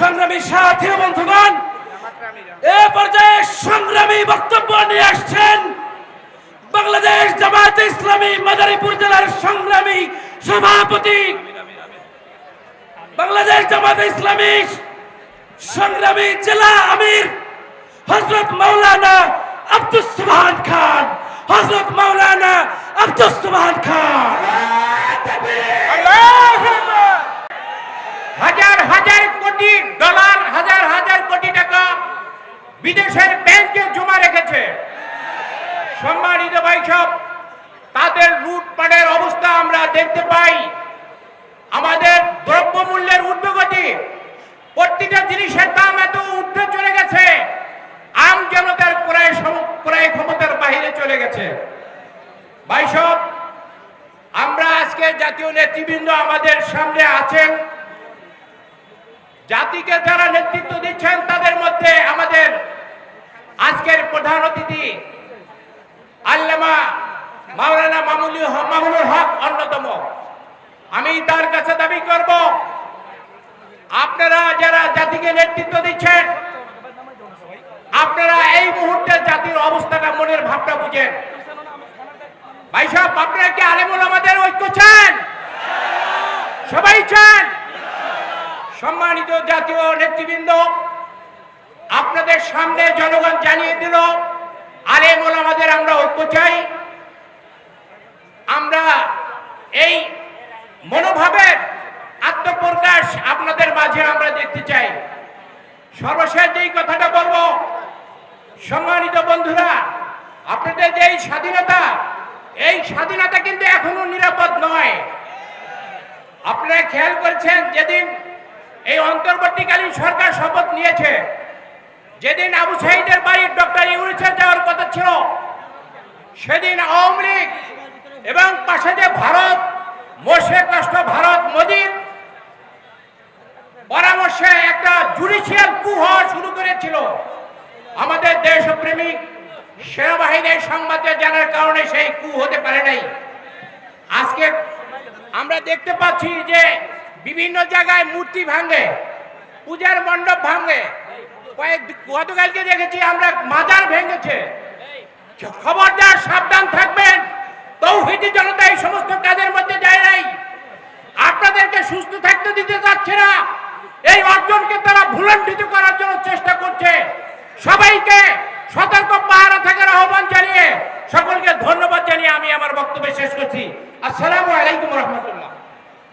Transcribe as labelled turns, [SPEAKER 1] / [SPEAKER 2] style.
[SPEAKER 1] সংগ্রামী সাথী বন্ধুগণ, এ পর্যায়ে সংগ্রামী বক্তব্য নিয়ে আসছেন বাংলাদেশ জামায়াতে ইসলামী মাদারীপুর জেলার সংগ্রামী সভাপতি বাংলাদেশ জামায়াতে ইসলামী সংগ্রামী জেলা আমির হজরত মাওলানা আব্দুস সুবহান খান। হজরত মাওলানা আব্দুস সুবহান খান।
[SPEAKER 2] বিদেশের ব্যাংকে জমা রেখেছে। সম্মানিত ভাই সব তাদের লুটপাটের অবস্থা আমরা দেখতে পাই। আমাদের দ্রব্যমূল্যের ঊর্ধ্বগতি প্রতিটা জিনিসের দাম এত ঊর্ধ্বে চলে গেছে। আম জনতার ক্রয় সম- ক্রয় ক্ষমতার বাইরে চলে গেছে। ভাই সব আমরা আজকে জাতীয় নেতৃবৃন্দ আমাদের সামনে আছেন। জাতিকে যারা নেতৃত্ব দিচ্ছেন, তাদের মধ্যে আমাদের আজকের প্রধান অতিথি আল্লামা মাওলানা মামুলি মামুনুল হক অন্যতম। আমি তার কাছে দাবি করব, আপনারা যারা জাতিকে নেতৃত্ব দিচ্ছেন, আপনারা এই মুহূর্তে জাতির অবস্থাটা মনের ভাবটা বুঝেন। ভাই সাহেব, আপনারা কি আলেমুল আমাদের ঐক্য চান? সবাই চান? সম্মানিত জাতীয় নেতৃবৃন্দ আপনাদের সামনে জনগণ জানিয়ে দিল, আলেম আমাদের আমরা ঐক্য চাই। আমরা এই মনোভাবের আত্মপ্রকাশ আপনাদের মাঝে আমরা দেখতে চাই। সর্বশেষ যেই কথাটা বলব, সম্মানিত বন্ধুরা, আপনাদের যে এই স্বাধীনতা এই স্বাধীনতা কিন্তু এখনও নিরাপদ নয়। আপনারা খেয়াল করেছেন, যেদিন এই অন্তর্বর্তীকালীন সরকার শপথ নিয়েছে যেদিন আবু সাইদের বাড়ির ডক্টর ইউনিসের যাওয়ার কথা ছিল, সেদিন আওয়ামী লীগ এবং পাশে যে ভারত, মোশেক কষ্ট ভারত, মোদীর পরামর্শে একটা জুডিশিয়াল কু হওয়া শুরু করেছিল। আমাদের দেশপ্রেমিক সেনাবাহিনীর সংবাদে জানার কারণে সেই কু হতে পারে নাই। আজকে আমরা দেখতে পাচ্ছি যে বিভিন্ন জায়গায় মূর্তি ভাঙে, পূজার মণ্ডপ ভাঙে গতকালকে দেখেছি আমরা মাজার ভেঙেছে। খবরদার সাবধান থাকবেন, তৌহিদি জনতা এই সমস্ত কাজের মধ্যে যায় নাই। আপনাদেরকে সুস্থ থাকতে দিতে যাচ্ছে না। এই অর্জনকে তারা ভুলণ্ঠিত করার জন্য চেষ্টা করছে। সবাইকে সতর্ক পাহারা থাকার আহ্বান জানিয়ে সকলকে ধন্যবাদ জানিয়ে আমি আমার বক্তব্য শেষ করছি। আসসালামু আলাইকুম রহমতুল্লাহ।